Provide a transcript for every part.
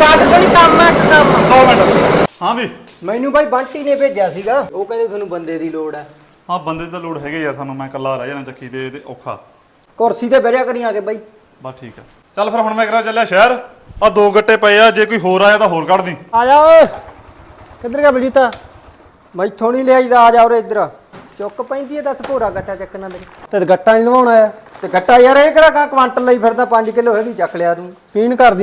ਗੱਲ ਸੁਣੀ ਕੰਮ ਹੈ ਕੰਮ। 2 ਮਿੰਟ ਹਾਂ ਵੀ। ਮੈਨੂੰ ਬਾਈ ਬੰਟੀ ਨੇ ਭੇਜਿਆ ਸੀਗਾ। ਉਹ ਕਹਿੰਦੇ ਤੁਹਾਨੂੰ ਬੰਦੇ ਦੀ ਲੋੜ ਹੈ। ਹਾਂ ਬੰਦੇ ਦੀ ਤਾਂ ਲੋੜ ਹੈਗੇ ਯਾਰ ਸਾਨੂੰ ਮੈਂ ਇਕੱਲਾ ਰਹਿ ਜਾਣਾ ਚੱਕੀ ਤੇ ਤੇ ਔਖਾ। ਕੁਰਸੀ ਤੇ ਬਹਿ ਜਾ ਕਰੀ ਆ ਕੇ ਬਾਈ। ਬਸ ਠੀਕ ਆ ਚੱਲ ਫਿਰ ਹੁਣ ਮੈਂ ਕਰਾਂ ਚੱਲਿਆ ਸ਼ਹਿਰ। ਆ ਦੋ ਗੱਟੇ ਪਏ ਆ ਜੇ ਕੋਈ ਹੋਰ ਆਇਆ ਤਾਂ ਹੋਰ ਕੱਢ ਦੀ। ਆ ਜਾ ਓਏ। ਕਿੱਧਰ ਗਿਆ ਬਲਜੀਤਾ? ਮੈਥੋਂ ਨਹੀਂ ਲਿਆਈਦਾ ਆ ਜਾ ਉਰੇ ਇੱਧਰ। ਚੁੱਕ ਪੈਂਦੀ ਹੈ ਦੱਸ ਭੋਰਾ ਗੱਟਾ ਚੱਕਣਾ ਦੇ ਤੇ ਗੱਟਾ ਨਹੀਂ ਲਵਾਉਣਾ ਆ ਤੇ ਗੱਟਾ ਯਾਰ ਇਹ ਕਿਹੜਾ ਕਾ ਕੁਆਂਟਲ ਲਈ ਫਿਰਦਾ 5 ਕਿਲੋ ਹੈਗੀ ਚੱਕ ਲਿਆ ਤੂੰ। ਪੀਣ ਕਰਦੀ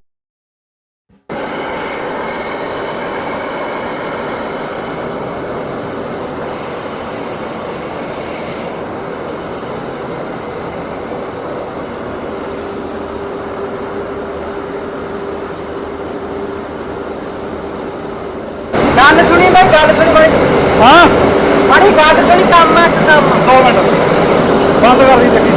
ਗੱਲ ਸੁਣੀ ਬਾਈ ਗੱਲ ਸੁਣੀ ਬਾਈ ਹਾਂ। ਮਾੜੀ ਗੱਲ ਸੁਣੀ ਕੰਮ ਹੈ ਕੰਮ। 2 ਮਿੰਟ। ਬੰਦ ਕਰ ਦੀ ਚੱਕੀ।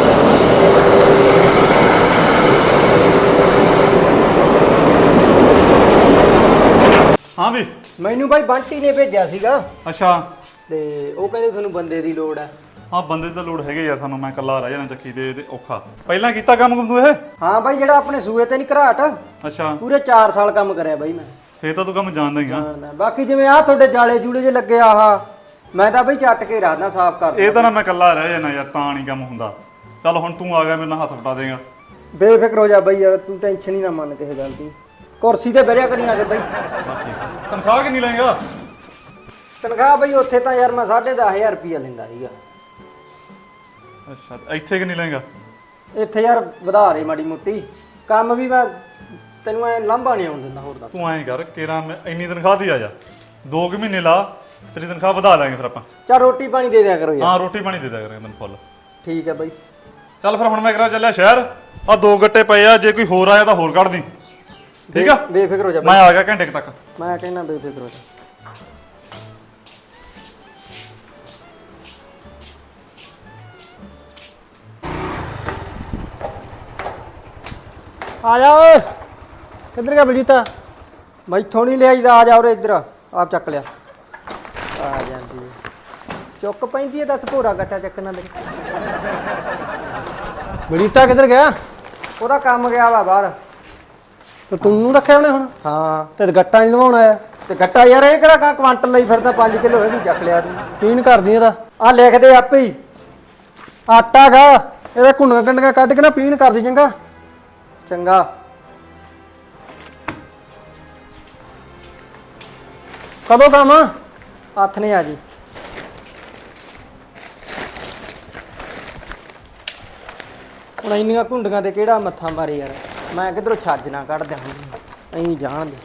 ਹਾਂ ਵੀ। ਮੈਨੂੰ ਬਾਈ ਬੰਟੀ ਨੇ ਭੇਜਿਆ ਸੀਗਾ। ਅੱਛਾ। ਤੇ ਉਹ ਕਹਿੰਦੇ ਤੁਹਾਨੂੰ ਬੰਦੇ ਦੀ ਲੋੜ ਹੈ। ਹਾਂ ਬੰਦੇ ਦੀ ਲੋੜ ਹੈਗੇ ਯਾਰ ਸਾਨੂੰ ਮੈਂ ਇਕੱਲਾ ਰਹਿ ਜਾਣਾ ਚੱਕੀ ਤੇ ਤੇ ਔਖਾ। ਪਹਿਲਾਂ ਕੀਤਾ ਕੰਮ ਕੁਮ ਤੂੰ ਇਹ? ਹਾਂ ਬਾਈ ਜਿਹੜਾ ਆਪਣੇ ਸੂਏ ਤੇ ਨਹੀਂ ਘਰਾਟ ਅੱਛਾ। ਪੂਰੇ 4 ਸਾਲ ਕੰਮ ਕਰਿਆ ਬਾਈ ਮੈਂ। ਫੇਰ ਤਾਂ ਤੂੰ ਕੰਮ ਜਾਣਦਾ ਹੀ ਆ। ਜਾਣਦਾ। ਬਾਕੀ ਜਿਵੇਂ ਆ ਤੁਹਾਡੇ ਜਾਲੇ ਜੂਲੇ ਜੇ ਲੱਗੇ ਆਹ ਮੈਂ ਤਾਂ ਬਈ ਚੱਟ ਕੇ ਰੱਖਦਾ ਸਾਫ਼ ਕਰ ਇਹ ਤਾਂ ਨਾ ਮੈਂ ਇਕੱਲਾ ਰਹਿ ਜਾਣਾ ਯਾਰ ਤਾਂ ਨਹੀਂ ਕੰਮ ਹੁੰਦਾ। ਚੱਲ ਹੁਣ ਤੂੰ ਆ ਗਿਆ ਮੇਰੇ ਨਾਲ ਹੱਥ ਵਟਾ ਦੇਗਾ। ਬੇਫਿਕਰ ਹੋ ਜਾ ਬਈ ਯਾਰ ਤੂੰ ਟੈਨਸ਼ਨ ਹੀ ਨਾ ਮੰਨ ਕਿਸੇ ਗੱਲ ਦੀ। ਕੁਰਸੀ ਤੇ ਬਹਿ ਕਰੀ ਆ ਕੇ ਬਈ। ਤਨਖਾਹ ਕਿੰਨੀ ਲਏਗਾ? ਤਨਖਾਹ ਬਈ ਉੱਥੇ ਤਾਂ ਯਾਰ ਮੈਂ 10500 ਰੁਪਿਆ ਲੈਂਦਾ ਸੀਗਾ। ਅੱਛਾ ਇੱਥੇ ਕਿੰਨੀ ਲਏਗਾ? ਇੱਥੇ ਯਾਰ ਵਧਾ ਦੇ ਮਾੜੀ ਮੁੱਟੀ। ਕੰਮ ਵੀ ਮੈਂ ਤੈਨੂੰ ਐ ਲਾਂਭਾ ਨਹੀਂ ਆਉਣ ਦਿੰਦਾ ਹੋਰ। ਦੱਸ ਤੂੰ ਐਂ ਕਰ ਕੇਰਾ ਮੈਂ ਇੰਨੀ ਤਨਖਾਹ ਦੀ ਆ ਜਾ। 2 ਕੁ ਮਹੀਨੇ ਲਾ ਤੇਰੀ ਤਨਖਾਹ ਵਧਾ ਲਾਂਗੇ ਫਿਰ ਆਪਾਂ। ਚਾ ਰੋਟੀ ਪਾਣੀ ਦੇ ਦਿਆ ਕਰੋ ਯਾਰ। ਹਾਂ ਰੋਟੀ ਪਾਣੀ ਦੇ ਦਿਆ ਕਰਾਂਗੇ ਤੈਨੂੰ ਫੁੱਲ। ਠੀਕ ਹੈ ਬਈ। ਚੱਲ ਫਿਰ ਹੁਣ ਮੈਂ ਕਰਾਂ ਚੱਲਿਆ ਸ਼ਹਿਰ। ਆ ਦੋ ਗੱਟੇ ਪਏ ਆ ਜੇ ਕੋਈ ਹੋਰ ਆਇਆ ਤਾਂ ਹੋਰ ਕੱਢ ਦੀ। ਠੀਕ ਆ? ਬੇਫਿਕਰ ਹੋ ਜਾ ਮੈਂ ਆ ਗਿਆ ਘੰਟੇ ਕੁ ਤੱਕ। ਮੈਂ ਕਹਿੰਦਾ ਬੇਫਿਕਰ ਹੋ ਜਾ। ਆ ਜਾ ਓਏ। ਕਿੱਧਰ ਗਿਆ ਬਲਜੀਤਾ? ਮੈਥੋਂ ਨਹੀਂ ਲਿਆਈਦਾ ਆ ਜਾ ਉਰੇ ਇੱਧਰ ਆਪ ਚੱਕ ਲਿਆ। ਆ ਜਾਂਦੀ ਹੈ ਚੁੱਕ ਪੈਂਦੀ ਹੈ ਦੱਸ ਭੋਰਾ ਗੱਟਾ ਚੱਕਣਾ ਦੇ ਬਲਜੀਤਾ ਕਿੱਧਰ ਗਿਆ? ਉਹਦਾ ਕੰਮ ਗਿਆ ਵਾ ਬਾਹਰ। ਤੇ ਤੂੰ ਨੂੰ ਰੱਖਿਆ ਉਹਨੇ ਹੁਣ? ਹਾਂ। ਤੇ ਗੱਟਾ ਨਹੀਂ ਲਵਾਉਣਾ ਆ ਤੇ ਗੱਟਾ ਯਾਰ ਇਹ ਕਿਹੜਾ ਕਾ ਕੁਆਂਟਲ ਲਈ ਫਿਰਦਾ 5 ਕਿਲੋ ਹੈਗੀ ਚੱਕ ਲਿਆ ਤੂੰ। ਪੀਣ ਕਰਦੀ ਇਹਦਾ। ਆ ਲਿਖਦੇ ਆਪੇ ਹੀ। ਆਟਾ ਗਾ ਇਹਦਾ ਘੁੰਡੀਆਂ ਕੰਡੀਆਂ ਕੱਢ ਕੇ ਨਾ ਪੀਣ ਕਰਦੀ ਚੰਗਾ? ਚੰਗਾ। ਕਦੋਂ ਕੰਮ ਹੱਥ ਨੇ ਆ ਜੀ। ਹੁਣ ਇੰਨੀਆਂ ਘੁੰਡੀਆਂ ਤੇ ਕਿਹੜਾ ਮੱਥਾ ਮਾਰੇ ਯਾਰ। ਮੈਂ ਕਿਧਰੋਂ ਛੱਜ ਨਾ ਕੱਢ ਦਿਆਂ ਐਂ ਜਾਣ ਦੇ।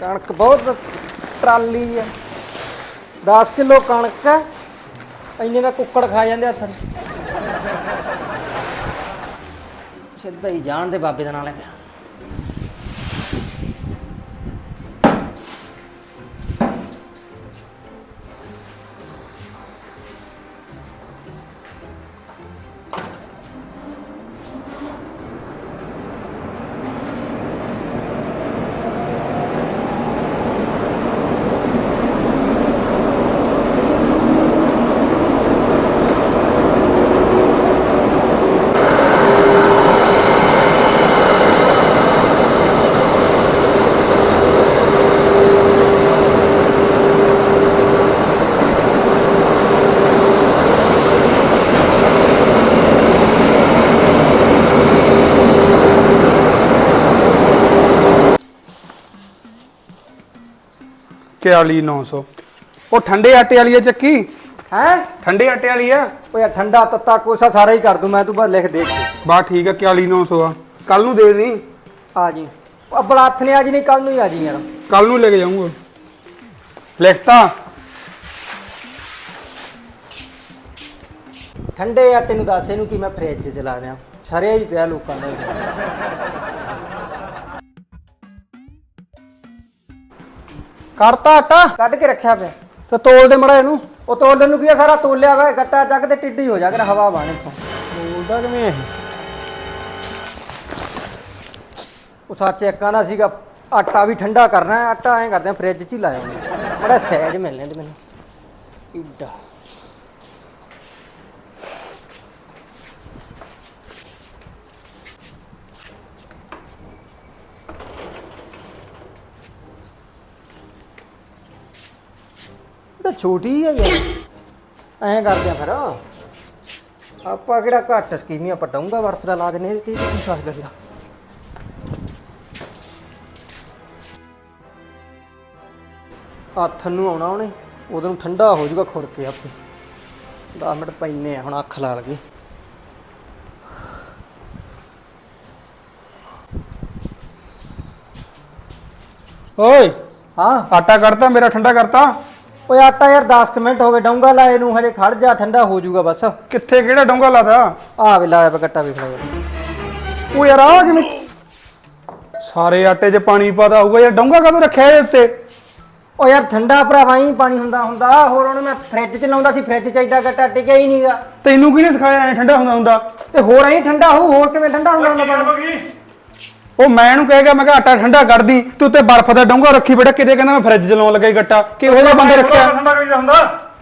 ਕਣਕ ਬਹੁਤ ਟਰਾਲੀ ਆ। 10 ਕਿਲੋ ਕਣਕ ਹੈ ਇੰਨੇ ਦਾ ਕੁੱਕੜ ਖਾ ਜਾਂਦੇ ਹੱਥ ਸਿੱਧਾ ਹੀ ਜਾਣ ਦੇ ਬਾਬੇ ਦਾ ਨਾਂ ਲੈ ਗਿਆ ਚਾਲੀ 900 ਉਹ ਠੰਡੇ ਆਟੇ ਵਾਲੀ ਆ ਚੱਕੀ? ਹੈ? ਠੰਡੇ ਆਟੇ ਵਾਲੀ ਆ? ਓ ਯਾਰ ਠੰਡਾ ਤੱਤਾ ਕੋਸਾ ਸਾਰਾ ਹੀ ਕਰ ਦੂੰ ਮੈਂ ਤੂੰ ਬਸ ਲਿਖ ਦੇ। ਬਾ ਠੀਕ ਆ 41 900 ਆ। ਕੱਲ ਨੂੰ ਦੇ ਦੇ ਆ ਜੀ। ਅਬਲਾ ਹੱਥ ਨੇ ਆ ਜੀ ਨਹੀਂ ਕੱਲ ਨੂੰ ਹੀ ਆ ਜੀ ਯਾਰ। ਕੱਲ ਨੂੰ ਲੈ ਕੇ ਜਾਊਂਗਾ। ਲਿਖਤਾ ਠੰਡੇ ਆਟੇ ਨੂੰ ਦੱਸ ਇਹਨੂੰ ਕਿ ਮੈਂ ਫ੍ਰਿਜ 'ਚ ਚਲਾ ਦਿਆਂ? ਸਰਿਆ ਹੀ ਪਿਆ ਲੋਕਾਂ ਦਾ। ਕਰਤਾ ਆਟਾ? ਕੱਢ ਕੇ ਰੱਖਿਆ ਪਿਆ। ਤੇ ਤੋਲ ਦੇ ਮੜਾ ਇਹਨੂੰ। ਉਹ ਤੋਲਣ ਨੂੰ ਕੀ ਆ ਸਾਰਾ ਤੋਲਿਆ ਵਾ ਗੱਟਾ ਚੱਕ ਤੇ ਟਿੱਡੀ ਹੋ ਜਾ ਕੇ ਹਵਾ ਬਾਣ ਇੱਥੋਂ। ਤੋਲਦਾ ਕਿਵੇਂ ਇਹ? ਉਹ ਸੱਚ ਇੱਕਾਂ ਦਾ ਸੀਗਾ ਆਟਾ ਵੀ ਠੰਡਾ ਕਰਨਾ ਹੈ ਆਟਾ ਐਂ ਕਰਦੇ ਆ ਫ੍ਰਿਜ 'ਚ ਹੀ ਲਾਇਆ ਉਹਨੇ ਬੜਾ ਸਹਿਜ ਮਿਲਣੇ ਤੇ ਮੈਨੂੰ। ਇੱਡਾ। ਛੋਟੀ ਹੈ ਯਾਰ। ਐਂ ਕਰਦੇ ਆ ਫਿਰ। ਆਪਾਂ ਕਿਹੜਾ ਘੱਟ ਸਕੀਮੀਆਂ ਪਟਾਉਂਗਾ ਬਰਫ ਦਾ ਲਾ ਦੇਣੇ ਇਹ ਕੀ ਸਾਸ ਗੱਲਾਂ ਹੱਥ ਨੂੰ ਆਉਣਾ ਉਹਨੇ ਉਦੋਂ ਨੂੰ ਠੰਡਾ ਹੋ ਜਾਊਗਾ ਖੁਰ ਕੇ ਆਪੇ। 10 ਮਿੰਟ ਪੈਨੇ ਆ ਹੁਣ ਅੱਖ ਲਾ ਲਗੀ ਓਏ ਹਾਂ? ਆਟਾ ਕਰਤਾ ਮੇਰਾ ਠੰਡਾ ਕਰਤਾ। ਓਏ ਆਟਾ ਯਾਰ 10 ਕੁ ਮਿੰਟ ਹੋ ਗਏ ਡੌਂਗਾ ਲਾਏ ਨੂੰ ਹਜੇ ਖੜ ਜਾ ਠੰਡਾ ਹੋ ਜਾਊਗਾ ਬਸ। ਕਿੱਥੇ ਕਿਹੜਾ ਡੋਂਗਾ ਲਾਦਾ ਆ ਵੇ ਲਾਇਆ ਬਕੱਟਾ ਵੇਖ ਲੈ ਯਾਰ ਉਹ ਯਾਰ ਆ ਕਿਵੇਂ ਸਾਰੇ ਆਟੇ 'ਚ ਪਾਣੀ ਪਾਦਾ ਹੋਊਗਾ ਯਾਰ ਡੋਂਗਾ ਕਦੋਂ ਰੱਖਿਆ ਇਹਦੇ ਉੱਤੇ? ਓ ਯਾਰ ਠੰਡਾ ਭਰਾਵਾ ਹੀ ਪਾਣੀ ਹੁੰਦਾ ਹੁੰਦਾ। ਹੋਰ ਉਹਨੇ ਮੈਂ ਫ੍ਰਿਜ ਚ ਲਾਉਂਦਾ ਸੀ ਫ੍ਰਿਜ ਚ ਐਡਾ ਗੱਟਾ ਟਿਕਿਆ ਹੀ ਨਹੀਂਗਾ ਤੈਨੂੰ ਕਿਹਨੇ ਸਿਖਾਇਆ ਐ ਠੰਡਾ ਹੁੰਦਾ ਹੁੰਦਾ? ਤੇ ਹੋਰ ਐਂ ਠੰਡਾ ਹੋਊ ਹੋਰ ਕਿਵੇਂ ਠੰਡਾ ਹੁੰਦਾ ਹੁੰਦਾ ਪਾਣੀ? ਉਹ ਮੈਂ ਇਹਨੂੰ ਕਹਿ ਗਿਆ ਮੈਂ ਕਿਹਾ ਆਟਾ ਠੰਡਾ ਕੱਢਦੀ ਤੂੰ ਉੱਤੇ ਬਰਫ਼ ਦਾ ਡੋਂਗਾ ਰੱਖੀ ਬੈਠਾ ਕਿਤੇ ਕਹਿੰਦਾ ਮੈਂ ਫਰਿੱਜ 'ਚ ਲਾਉਣ ਲੱਗਾ ਈ ਗੱਟਾ ਕਿਹੋ ਜਿਹਾ ਬੰਦਾ ਰੱਖਿਆ। ਠੰਡਾ ਕਰੀਦਾ ਹੁੰਦਾ?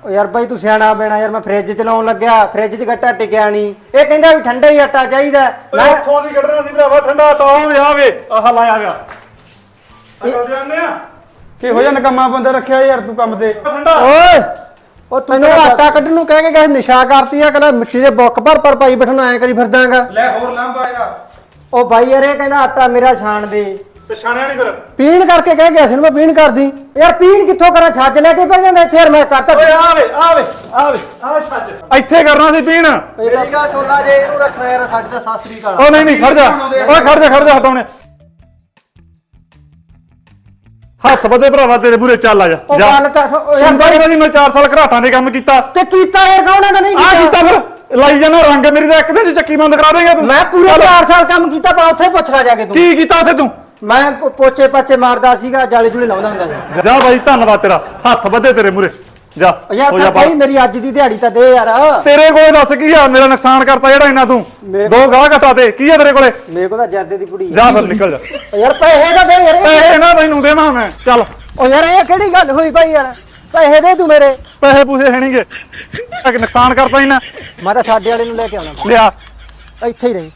ਓ ਯਾਰ ਬਾਈ ਤੂੰ ਸਿਆਣਾ ਬੈਣਾ ਯਾਰ ਮੈਂ ਫ੍ਰਿਜ ਚ ਲਾਉਣ ਲੱਗਿਆ ਫ੍ਰਿਜ ਚ ਗੱਟਾ ਟਿਕਿਆ ਨਹੀਂ। ਇਹ ਕਹਿੰਦਾ ਵੀ ਠੰਡਾ ਹੀ ਆਟਾ ਚਾਹੀਦਾ। ਮੈਂ ਉੱਥੋਂ ਦੀ ਕੱਢਣਾ ਸੀ ਭਰਾਵਾ ਠੰਡਾ ਤਾਂ ਆਵੇ ਆਵੇ ਆਹ ਲਾਇਆ ਗਿਆ। ਅਕਲ ਜਾਂਦੇ ਆ। ਕਿਹੋ ਜਿਹਾ ਨਕਮਾ ਬੰਦਾ ਰੱਖਿਆ ਯਾਰ ਤੂੰ ਕੰਮ ਤੇ? ਠੰਡਾ। ਓਏ ਉਹ ਤੂੰ ਤੈਨੂੰ ਆਟਾ ਕੱਢਣ ਨੂੰ ਕਹਿ ਕੇ ਗਏ ਨਿਸ਼ਾ ਕਰਤੀ ਆ ਕਹਿੰਦਾ ਮਿੱਟੀ ਦੇ ਬੁੱਕ ਭਰ ਭਰ ਪਾਈ ਬੈਠਣਾ ਐ ਕਰੀ ਫਿਰਦਾਗਾ। ਲੈ ਹੋਰ ਲੰਬਾ ਇਹਦਾ। ਉਹ ਬਾਈ ਯਾਰ ਇਹ ਕਹਿੰਦਾ ਆਟਾ ਮੇਰਾ ਛਾਣ ਦੇ। ਤੇ ਛਾਣਿਆ ਨਹੀਂ ਫਿਰ? ਪੀਣ ਕਰਕੇ ਕਹਿ ਗਿਆ ਸੀ ਨਾ ਮੈਂ ਪੀਣ ਕਰਦੀ। ਯਾਰ ਪੀਣ ਕਿੱਥੋਂ ਕਰਾਂ? ਛੱਜ ਲੈ ਕੇ ਪੈ ਜਾਂਦਾ ਇੱਥੇ ਯਾਰ ਮੈਂ ਕਰਤਾ। ਓਏ ਆਵੇ ਆਵੇ ਆਵੇ ਆ ਛੱਜ। ਇੱਥੇ ਕਰਨਾ ਸੀ ਪੀਣ। ਮੇਰੀ ਗਾ ਛੋਲਾ ਜੇ ਇਹਨੂੰ ਰੱਖਣਾ ਯਾਰ ਸਾਡੀ ਤਾਂ ਸਾਸਰੀ ਕਾਲ ਉਹ ਨਹੀਂ ਨਹੀਂ ਖੜ ਜਾ। ਓਏ ਖੜ ਜਾ ਖੜ ਜਾ ਹਟਾਉਣੇ ਹੱਥ ਵਧੇ ਭਰਾਵਾ ਤੇਰੇ ਬੁਰੇ ਚੱਲ ਆ ਜਾ। ਉਹ ਗੱਲ ਤਾਂ ਸੁਣ- ਮੈਂ 4 ਸਾਲ ਘਰਾਟਾਂ ਦੇ ਕੰਮ ਕੀਤਾ। ਤੇ ਕੀਤਾ ਯਾਰ ਕੌਣਾ ਦਾ ਨਹੀਂ ਆ ਕੀਤਾ ਫਿਰ। ਲਾਈ ਜਾਣਾ ਰੰਗ ਮੇਰੀ ਦਾ ਇੱਕ ਦਿਨ ਚ ਚੱਕੀ ਬੰਦ ਕਰਾ ਦੇਗਾ ਤੂੰ। ਮੈਂ ਪੂਰੇ 4 ਸਾਲ ਕੰਮ ਕੀਤਾ ਪਰ ਉੱਥੇ ਪੁੱਛ ਲਾ ਜਾ ਕੇ ਤੂੰ। ਕੀ ਕੀਤਾ ਉੱਥੇ ਤੂੰ? ਮੈਂ ਪੋ- ਪੋਚੇ ਪਾਚੇ ਮਾਰਦਾ ਸੀਗਾ ਜਾਲੇ ਜੁਲੇ ਲਾਉਂਦਾ ਹੁੰਦਾ ਸੀ। ਜਾ ਬਾਈ ਧੰਨਵਾਦ ਤੇਰਾ। ਹੱਥ ਵਧੇ ਤੇਰੇ ਮੂਰੇ ਜਾ ਉਹ ਯਾਰ ਹੋ ਜਾ। ਭਾਈ ਮੇਰੀ ਅੱਜ ਦੀ ਦਿਹਾੜੀ ਤਾਂ ਦੇ ਯਾਰ। ਤੇਰੇ ਕੋਲੇ ਦੱਸ ਕੀ ਆ? ਮੇਰਾ ਨੁਕਸਾਨ ਕਰਤਾ ਜਿਹੜਾ ਇੰਨਾ ਤੂੰ। ਮੇਰੇ- ਦੋ ਗਾਹ ਘਟਾ ਦੇ। ਕੀ ਆ ਤੇਰੇ ਕੋਲੇ? ਮੇਰੇ ਕੋਲ ਤਾਂ ਜਰਦੇ ਦੀ ਪੁੜੀ ਜਾ ਫਿਰ ਨਿਕਲ ਜਾ। ਯਾਰ ਪੈਸੇ ਤਾਂ ਦੇ ਯਾਰ। ਪੈਸੇ ਨਾ ਤੈਨੂੰ ਦੇਵਾਂ ਮੈਂ। ਚੱਲ। ਉਹ ਯਾਰ ਇਹ ਕਿਹੜੀ ਗੱਲ ਹੋਈ ਭਾਈ ਯਾਰ? ਪੈਸੇ ਦੇ ਤੂੰ ਮੇਰੇ। ਪੈਸੇ ਪੂਸੇ ਹੈਣਗੇ ਨੁਕਸਾਨ ਕਰਤਾ ਇਹਨਾਂ ਮੈਂ ਤਾਂ ਸਾਡੇ ਵਾਲੇ ਨੂੰ ਲੈ ਕੇ ਆਉਣਾ। ਲਿਆ। ਇੱਥੇ ਹੀ ਰਹੀ।